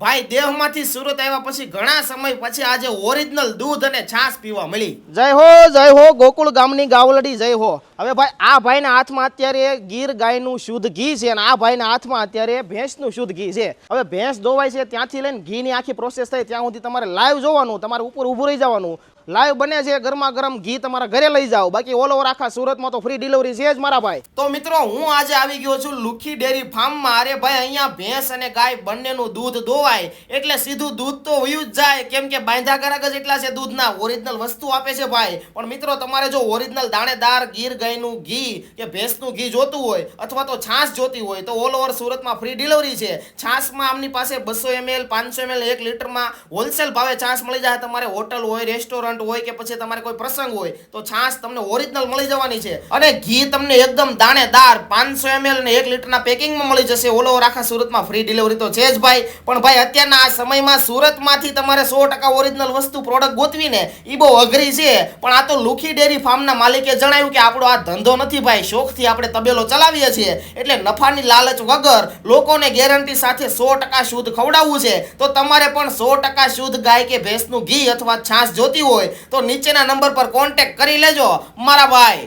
ભાઈ, દેહમાંથી સુરત આવ્યા પછી ઘણા સમય પછી આજે ઓરિજિનલ દૂધ અને છાશ પીવા મળી. જય હો જય હો, ગોકુળ ગામની ગાવલડી, જય હો. હવે ભાઈ, આ ભાઈના હાથમાં અત્યારે ગીર ગાયનું શુદ્ધ ઘી છે અને આ ભાઈના હાથમાં અત્યારે ભેંસનું શુદ્ધ ઘી છે. હવે ભેંસ ધોવાય છે ત્યાંથી લઈને ઘીની આખી પ્રોસેસ થાય ત્યાં સુધી તમારે લાઈવ જોવાનું, તમારે ઉપર ઊભું રહી જવાનું. લાઈવ બને છે ગરમા ગરમ ઘી તમારા ઘરે લઈ જાઓ. બાકી ઓલ ઓવર આખા સુરતમાં તો ફ્રી ડિલિવરી છે જ મારા ભાઈ. તો મિત્રો, હું આજે આવી ગયો છું લુખી ડેરી ફાર્મમાં. અરે ભાઈ, અહીંયા ભેંસ અને ગાય બંનેનું દૂધ ધોવાય, એટલે સીધું દૂધ તો વયું જ જાય. કેમ કે બાંધા જ એટલા છે દૂધના ઓરિજિનલ વસ્તુ આપે છે ભાઈ. પણ મિત્રો, તમારે જો ઓરિજિનલ દાણેદાર ગીર ગાયનું ઘી કે ભેંસનું ઘી જોતું હોય અથવા તો છાશ જોતી હોય તો ઓલ ઓવર સુરતમાં ફ્રી ડિલિવરી છે. છાશમાં આમની પાસે બસો એમએલ પાંચસો એમએલ એક લીટરમાં હોલસેલ ભાવે છાશ મળી જાય. તમારે હોટલ હોય રેસ્ટોરન્ટ હોય કે પછી તમારે કોઈ પ્રસંગ હોય તો છાશ તમને ઓરિજિનલ મળી જવાની છે. અને ઘી તમને એકદમ દાણેદાર પાંચસો એમએલ ને એક લીટરના પેકિંગમાં મળી જશે. ઓલ ઓવર આખા સુરતમાં ફ્રી ડિલિવરી તો છે જ ભાઈ. પણ ભાઈ, અત્યારના આ સમયમાં સુરતમાંથી તમારે સો ટકા ઓરિજિનલ વસ્તુ પ્રોડક્ટ ગોતવીને એ બહુ અઘરી છે. પણ આ તો લુખી ડેરી ફાર્મના માલિકે જણાવ્યું કે આપણો ધંધો નથી ભાઈ, શોખથી આપણે તબેલો ચલાવીએ છીએ. એટલે નફાની લાલચ વગર લોકોને ગેરંટી સાથે સો ટકા શુદ્ધ ખવડાવવું છે. તો તમારે પણ સો ટકા શુદ્ધ ગાય કે ભેંસનું ઘી અથવા છાશ જોતી હોય, તો નીચેના નંબર પર કોન્ટેક્ટ કરી લેજો. મારા ભાઈ.